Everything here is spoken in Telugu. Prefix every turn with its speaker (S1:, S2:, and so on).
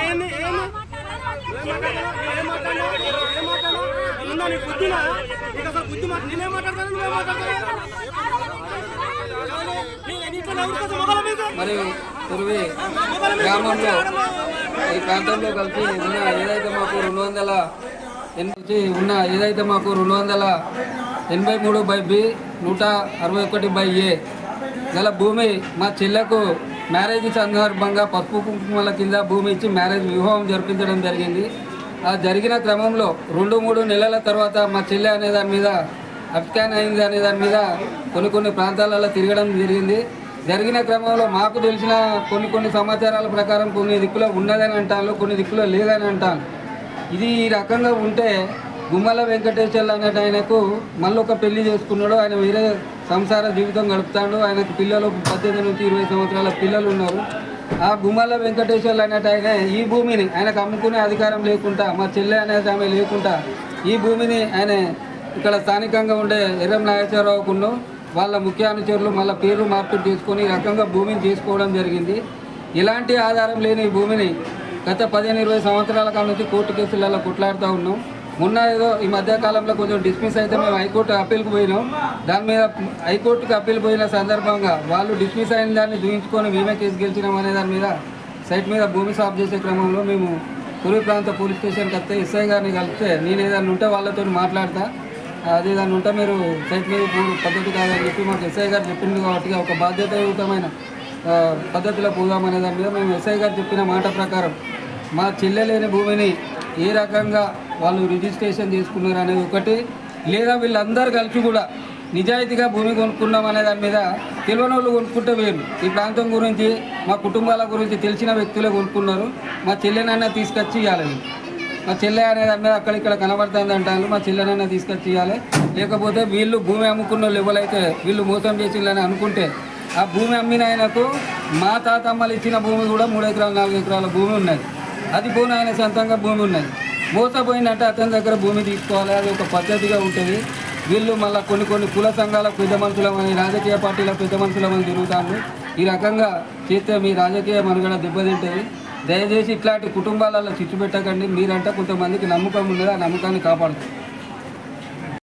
S1: ఏంది ఏంది ఉందా బుద్ధి నేనే మాట్లాడతాను
S2: ఈ ప్రాంతంలో కలిసి ఉన్న ఏదైతే మాకు రెండు వందల ఎనిమిది ఉన్న ఏదైతే మాకు రెండు వందల ఎనభై మూడు బై బి నూట అరవై ఒకటి బై ఏ. గల భూమి మా చెల్లెకు మ్యారేజ్ సందర్భంగా పసుపు కుంకుమల కింద భూమి ఇచ్చి మ్యారేజ్ వివాహం జరిపించడం జరిగింది. ఆ జరిగిన క్రమంలో రెండు మూడు నెలల తర్వాత మా చెల్లె అనే దాని మీద అఫ్ఘాన్ అయింది అనే దాని మీద కొన్ని కొన్ని ప్రాంతాలలో తిరగడం జరిగింది. జరిగిన క్రమంలో మాకు తెలిసిన కొన్ని కొన్ని సమాచారాల ప్రకారం కొన్ని దిక్కులో ఉన్నదని అంటాను కొన్ని దిక్కులో లేదని అంటాను ఇది ఈ రకంగా ఉంటే గుమ్మల వెంకటేశ్వర్లు అనే ఆయనకు మళ్ళీ ఒక పెళ్ళి చేసుకున్నాడు. ఆయన వేరే సంసార జీవితం గడుపుతాడు. ఆయనకు పిల్లలు పద్దెనిమిది నుంచి ఇరవై సంవత్సరాల పిల్లలు ఉన్నారు. ఆ గుమ్మల వెంకటేశ్వర్లు అనేట ఆయన ఈ భూమిని ఆయనకు అమ్ముకునే అధికారం లేకుండా మా చెల్లె అనేది ఆమె లేకుండా ఈ భూమిని ఆయన ఇక్కడ స్థానికంగా ఉండే ఎర్రం నాగేశ్వరరావుకును వాళ్ళ ముఖ్య అనుచరులు మళ్ళీ పేర్లు మార్పిడి చేసుకొని రకంగా భూమిని తీసుకోవడం జరిగింది. ఇలాంటి ఆధారం లేని ఈ భూమిని గత పదిహేను ఇరవై సంవత్సరాల కాలం నుంచి కోర్టు కేసులలో కొట్లాడుతూ ఉన్నాం. మొన్న ఏదో ఈ మధ్య కాలంలో కొంచెం డిస్మిస్ అయితే మేము హైకోర్టు అప్పీల్కి పోయినాం. దాని మీద హైకోర్టుకి అప్పీల్ పోయిన సందర్భంగా వాళ్ళు డిస్మిస్ అయిన దాన్ని చూపించుకొని మేమే కేసు గెలిచినాం అనే దాని మీద సైట్ మీద భూమి సాఫ్ చేసే క్రమంలో మేము పూర్వ ప్రాంత పోలీస్ స్టేషన్కి వస్తే ఎస్ఐ గారిని కలిస్తే నేను ఏదైనా ఉంటే వాళ్ళతో మాట్లాడతా. అది ఏదైనా ఉంటే మీరు సైట్ మీద పద్ధతి కాదని చెప్పి మాకు ఎస్ఐ గారు చెప్పింది కాబట్టి ఒక బాధ్యతాయుతమైన పద్ధతిలో పోదామనే దాని మీద మేము ఎస్ఐ గారు చెప్పిన మాట ప్రకారం మా చెల్లె లేని భూమిని ఏ రకంగా వాళ్ళు రిజిస్ట్రేషన్ చేసుకున్నారు అనేది ఒకటి. లేదా వీళ్ళందరూ కలిసి కూడా నిజాయితీగా భూమి కొనుక్కున్నాం అనే దాని మీద తెలియని వాళ్ళు కొనుక్కుంటే వేరు. ఈ ప్రాంతం గురించి మా కుటుంబాల గురించి తెలిసిన వ్యక్తులే కొనుక్కున్నారు. మా చెల్లెనన్నా తీసుకొచ్చి ఇవ్వాలి మా చెల్లె అనే దాని మీద అక్కడిక్కడ కనబడుతుంది అంటారు. మా చెల్లెనైనా తీసుకొచ్చి ఇవ్వాలి లేకపోతే వీళ్ళు భూమి అమ్ముకున్న వాళ్ళు ఎవరైతే వీళ్ళు మోసం చేసిందని అనుకుంటే ఆ భూమి అమ్మిన ఆయనకు మా తాతమ్మలు ఇచ్చిన భూమి కూడా మూడు ఎకరాలు నాలుగు ఎకరాల భూమి ఉన్నది. అది భూమి ఆయన సొంతంగా భూమి ఉన్నది. మోసపోయిందంటే అతని దగ్గర భూమి తీసుకోవాలి. అది ఒక పద్ధతిగా ఉంటుంది. వీళ్ళు మళ్ళీ కొన్ని కొన్ని కుల సంఘాల పెద్ద మనుషులమని రాజకీయ పార్టీల పెద్ద మనుషులమని తిరుగుతాము ఈ రకంగా చేస్తే మీ రాజకీయ మనుగడ దెబ్బతింటుంది. దయచేసి ఇట్లాంటి కుటుంబాలలో చిచ్చు పెట్టకండి. మీరంటే కొంతమందికి నమ్మకం ఉండదు ఆ నమ్మకాన్ని కాపాడుతుంది